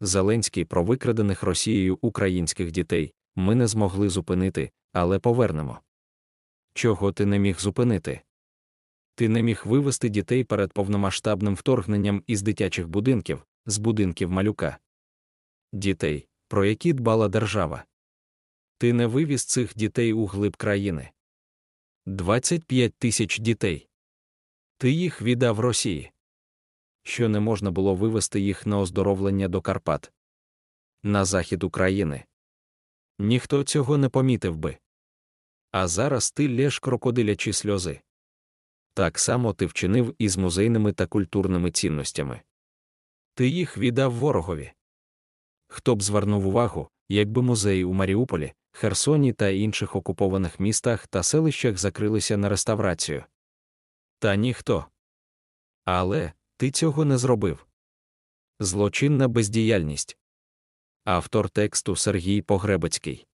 Зеленський про викрадених Росією українських дітей ми не змогли зупинити, але повернемо. Чого ти не міг зупинити? Ти не міг вивести дітей перед повномасштабним вторгненням із дитячих будинків, з будинків малюка. Дітей, про які дбала держава. Ти не вивіз цих дітей у глиб країни. 25 тисяч дітей. Ти їх віддав Росії. Що не можна було вивести їх на оздоровлення до Карпат. На захід України. Ніхто цього не помітив би. А зараз ти лєш крокодилячі сльози. Так само ти вчинив із музейними та культурними цінностями. Ти їх віддав ворогові. Хто б звернув увагу, якби музеї у Маріуполі, Херсоні та інших окупованих містах та селищах закрилися на реставрацію? Та ніхто. Але ти цього не зробив. Злочинна бездіяльність. Автор тексту Сергій Погребецький